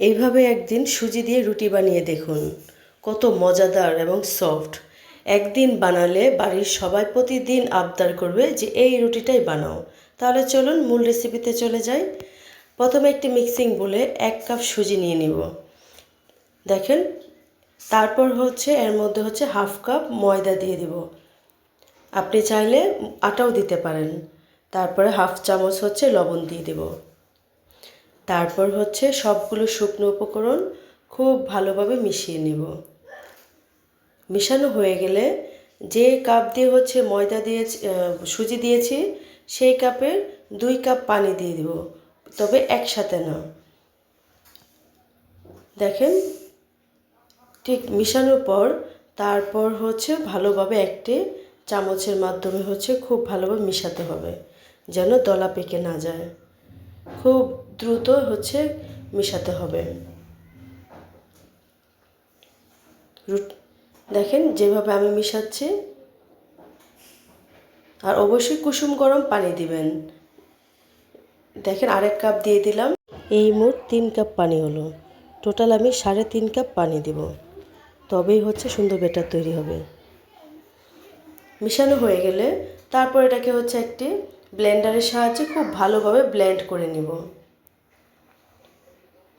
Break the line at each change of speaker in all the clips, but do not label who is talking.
এইভাবে একদিন সুজি দিয়ে রুটি বানিয়ে দেখুন। কত মজাদার এবং সফট। একদিন বানালে বাড়ির সবাই প্রতিদিন আবদার করবে যে এই রুটিটাই বানাও। তাহলে চলুন মূল রেসিপিতে চলে যাই। প্রথমে একটি মিক্সিং বলে এক কাপ সুজি নিয়ে নিব। দেখেন, তারপর হচ্ছে, এর মধ্যে হচ্ছে হাফ কাপ ময়দা দিয়ে দিব। আপনি চাইলে আটাও দিতে পারেন। তারপরে হাফ চামচ হচ্ছে লবণ দিয়ে দেব। তারপর হচ্ছে সবগুলো শুকনো উপকরণ খুব ভালোভাবে মিশিয়ে নেব। মিশানো হয়ে গেলে যে কাপ দিয়ে হচ্ছে ময়দা দিয়েছি সুজি দিয়েছি, সেই কাপের দুই কাপ পানি দিয়ে দিব, তবে একসাথে না। দেখেন, ঠিক মিশানোর পর তারপর হচ্ছে ভালোভাবে একটি চামচের মাধ্যমে হচ্ছে খুব ভালোভাবে মিশাতে হবে, যেন দলা পেকে না যায়। খুব দ্রুত হচ্ছে মিশাতে হবে। দেখেন যেভাবে আমি মিশাচ্ছি। আর অবশ্যই কুসুম গরম পানি দিবেন। দেখেন আরেক কাপ দিয়ে দিলাম। এই মোট তিন কাপ পানি হলো। টোটাল আমি সাড়ে তিন কাপ পানি দেব। তবেই হচ্ছে সুন্দর বেটার তৈরি হবে। মিশানো হয়ে গেলে তারপর এটাকে হচ্ছে একটি ব্লেন্ডারের সাহায্যে খুব ভালোভাবে ব্লেন্ড করে নিব।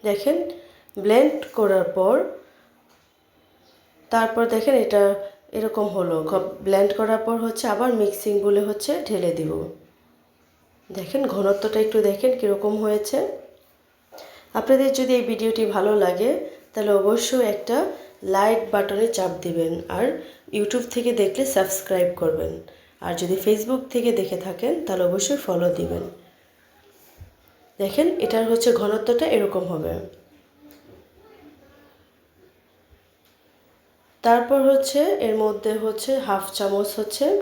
দেখেন, ব্লেন্ড করার পর, তারপর দেখেন এটা এরকম হলো। ব্লেন্ড করার পর হচ্ছে আবার মিক্সিং বলে হচ্ছে ঢেলে দিব। দেখেন, ঘনত্বটা একটু দেখেন কীরকম হয়েছে। আপনাদের যদি এই ভিডিওটি ভালো লাগে, তাহলে অবশ্যই একটা লাইক বাটনে চাপ দিবেন আর ইউটিউব থেকে দেখলে সাবস্ক্রাইব করবেন। আর যদি ফেসবুক থেকে দেখে থাকেন, তাহলে অবশ্যই ফলো দিবেন। দেখেন, এটার হচ্ছে ঘনত্বটা এরকম হবে। তারপর হচ্ছে, এর মধ্যে হচ্ছে হাফ চামচ হচ্ছে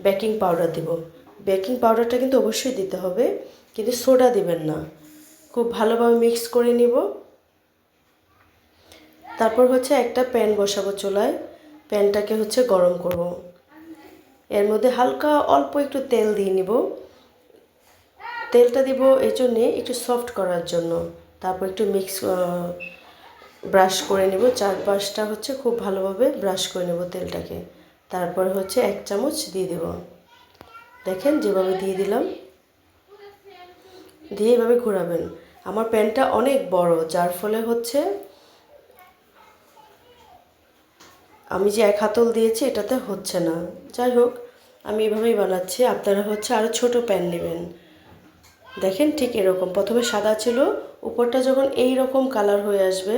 বেকিং পাউডার দিব। বেকিং পাউডারটা কিন্তু অবশ্যই দিতে হবে, কিন্তু সোডা দিবেন না। খুব ভালোভাবে মিক্স করে নিব। তারপর হচ্ছে একটা প্যান বসাবো চুলায়। প্যানটাকে হচ্ছে গরম করব। এর মধ্যে হালকা অল্প একটু তেল দিয়ে নিব। তেলটা দিব এই জন্যে একটু সফট করার জন্য। তারপর একটু মিক্স ব্রাশ করে নেব। চারপাশটা হচ্ছে খুব ভালোভাবে ব্রাশ করে নেব তেলটাকে। তারপর হচ্ছে এক চামচ দিয়ে দেব। দেখেন যেভাবে দিয়ে দিলাম। দিয়ে এভাবে ঘোরাবেন। আমার প্যানটা অনেক বড়, যার ফলে হচ্ছে আমি যে এক হাতল দিয়েছি, এটাতে হচ্ছে না। যাই হোক, আমি এভাবেই বানাচ্ছি। আপনারা হচ্ছে আরও ছোট প্যান নেবেন। দেখেন ঠিক এরকম। প্রথমে সাদা ছিল, উপরটা যখন এই রকম কালার হয়ে আসবে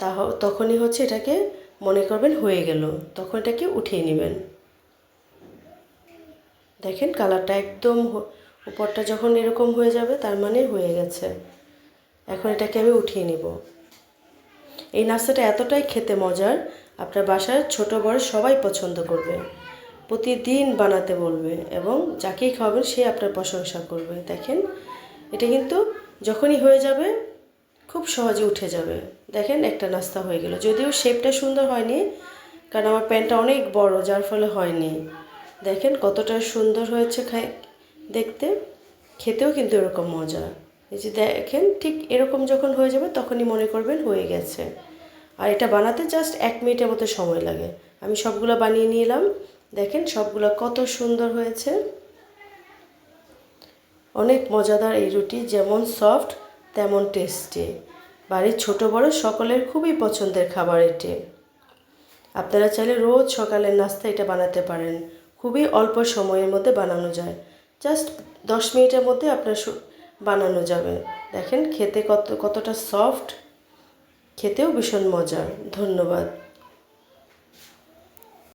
তা তখনই হচ্ছে এটাকে মনে করবেন হয়ে গেল। তখন এটাকে উঠিয়ে নেবেন। দেখেন কালারটা একদম উপরটা যখন এরকম হয়ে যাবে, তার মানে হয়ে গেছে। এখন এটাকে আমি উঠিয়ে নিব। এই নাস্তাটা এতটাই খেতে মজার আপনার বাসার ছোট বড় সবাই পছন্দ করবে। প্রতিদিন বানাতে বলবে এবং যাকেই খাওয়াবেন সে আপনার প্রশংসা করবে। দেখেন, এটা কিন্তু যখনই হয়ে যাবে, খুব সহজে উঠে যাবে। দেখেন, একটা নাস্তা হয়ে গেল। যদিও শেপটা সুন্দর হয়নি, কারণ আমার প্যান্টটা অনেক বড়, যার ফলে হয়নি। দেখেন, কতটা সুন্দর হয়েছে খাই, দেখতে। খেতেও কিন্তু এরকম মজা। এই যে দেখেন, ঠিক এরকম যখন হয়ে যাবে, তখনই মনে করবেন হয়ে গেছে। আর এটা বানাতে জাস্ট এক মিনিটের মতো সময় লাগে। আমি সবগুলো বানিয়ে নিলাম। দেখেন সবগুলো কত সুন্দর হয়েছে। অনেক মজাদার এই রুটি, যেমন সফট তেমন টেস্টি বাড়ির ছোট বড় সকলের খুবই পছন্দের খাবার এটি। আপনারা চাইলে রোজ সকালের নাস্তা এটা বানাতে পারেন। খুবই অল্প সময়ের মধ্যে বানানো যায়। জাস্ট দশ মিনিটের মধ্যে আপনার বানানো যাবে। দেখেন খেতে কত কতটা সফট খেতেও ভীষণ মজার। ধন্যবাদ।